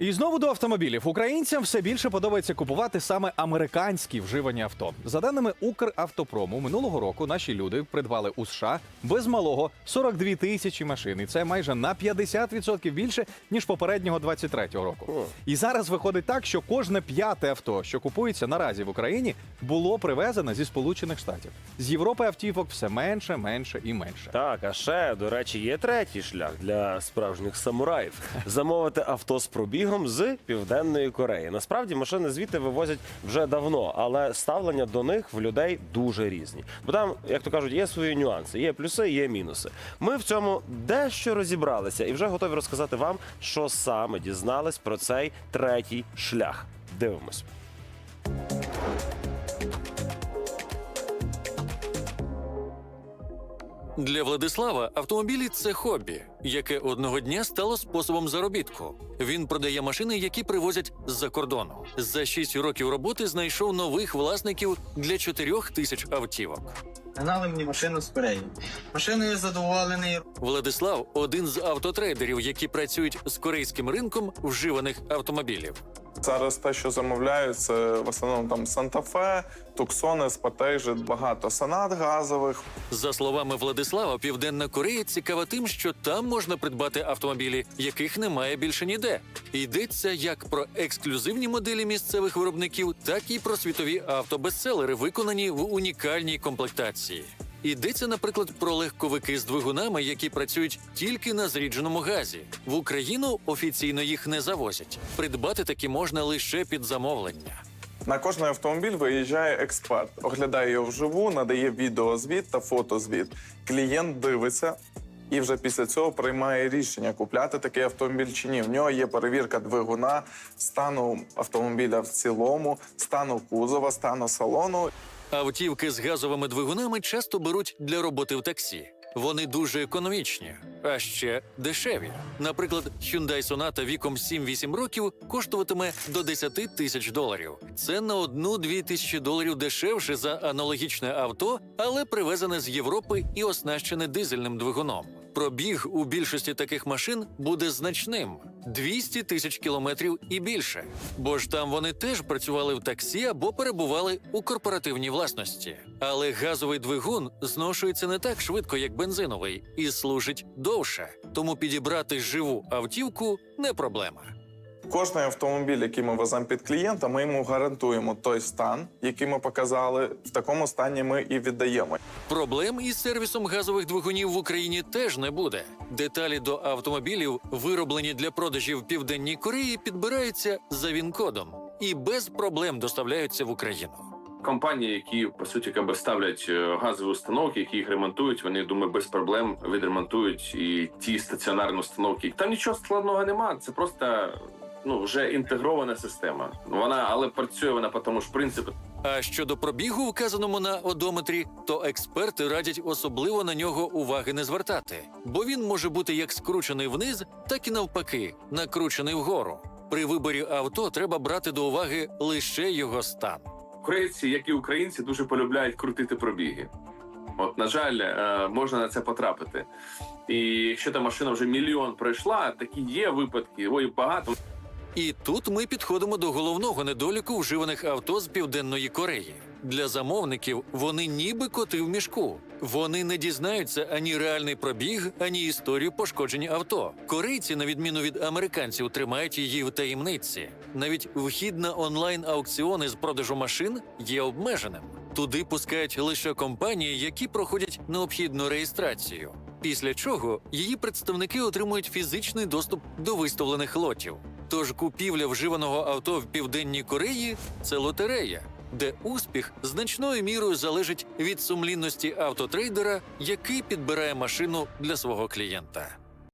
І знову до автомобілів. Українцям все більше подобається купувати саме американські вживані авто. За даними Укравтопрому, минулого року наші люди придбали у США без малого 42 тисячі машин. І це майже на 50% більше ніж попереднього 23-го року. І зараз виходить так, що кожне п'яте авто, що купується наразі в Україні, було привезене зі Сполучених Штатів. З Європи автівок все менше, менше і менше. Так, а ще, до речі, є третій шлях для справжніх самураїв замовити авто з пробігом з південної Кореї. Насправді машини звідти вивозять вже давно, але ставлення до них в людей дуже різні. Бо там, як то кажуть, є свої нюанси, є плюси, є мінуси. Ми в цьому дещо розібралися і вже готові розказати вам, що саме дізнались про цей третій шлях. Дивимось. Для Владислава автомобілі це хобі, яке одного дня стало способом заробітку. Він продає машини, які привозять з-за кордону. За 6 років роботи знайшов нових власників для 4 тисяч автівок. Нагнали мені машину з Кореї. Машиною задоволений. Владислав один з автотрейдерів, які працюють з корейським ринком вживаних автомобілів. Зараз те, що замовляють, це в основному там Санта-Фе, Туксони, Спатейжі, багато сонат газових. За словами Владислава, Південна Корея цікава тим, що там можна придбати автомобілі, яких немає більше ніде. Йдеться як про ексклюзивні моделі місцевих виробників, так і про світові автобестселери, виконані в унікальній комплектації. Йдеться, наприклад, про легковики з двигунами, які працюють тільки на зрідженому газі. В Україну офіційно їх не завозять. Придбати такі можна лише під замовлення. На кожний автомобіль виїжджає експерт, оглядає його вживу, надає відеозвіт та фотозвіт. Клієнт дивиться. І вже після цього приймає рішення купляти такий автомобіль чи ні. В нього є перевірка двигуна, стану автомобіля в цілому, стану кузова, стану салону. Автівки з газовими двигунами часто беруть для роботи в таксі. Вони дуже економічні, а ще дешеві. Наприклад, Hyundai Sonata віком 7-8 років коштуватиме до 10 тисяч доларів. Це на одну-дві тисячі доларів дешевше за аналогічне авто, але привезене з Європи і оснащене дизельним двигуном. Пробіг у більшості таких машин буде значним 200 тисяч кілометрів і більше. Бо ж там вони теж працювали в таксі або перебували у корпоративній власності. Але газовий двигун зношується не так швидко, як бензиновий, і служить довше. Тому підібрати живу автівку не проблема. Кожний автомобіль, який ми веземо під клієнта, ми йому гарантуємо той стан, який ми показали. В такому стані ми і віддаємо. Проблем із сервісом газових двигунів в Україні теж не буде. Деталі до автомобілів, вироблені для продажів в Південній Кореї, підбираються за він-кодом і без проблем доставляються в Україну. Компанії, які по суті якби ставлять е, газові установки, які їх ремонтують, вони думаю, без проблем відремонтують і ті стаціонарні установки. Там нічого складного немає. Це просто ну вже інтегрована система. Вона але працює вона по тому ж принципу. А щодо пробігу, вказаному на одометрі, то експерти радять особливо на нього уваги не звертати, бо він може бути як скручений вниз, так і навпаки, накручений вгору. При виборі авто треба брати до уваги лише його стан. Корейці, як і українці, дуже полюбляють крутити пробіги. От, на жаль, е, можна на це потрапити. І якщо та машина вже мільйон пройшла, такі є випадки, ой, багато. І тут ми підходимо до головного недоліку вживаних авто з південної Кореї. Для замовників вони ніби коти в мішку. Вони не дізнаються ані реальний пробіг, ані історію пошкоджень авто. Корейці, на відміну від американців, тримають її в таємниці. Навіть вхід на онлайн аукціони з продажу машин є обмеженим. Туди пускають лише компанії, які проходять необхідну реєстрацію. Після чого її представники отримують фізичний доступ до виставлених лотів. Тож купівля вживаного авто в південній Кореї це лотерея, де успіх значною мірою залежить від сумлінності автотрейдера, який підбирає машину для свого клієнта.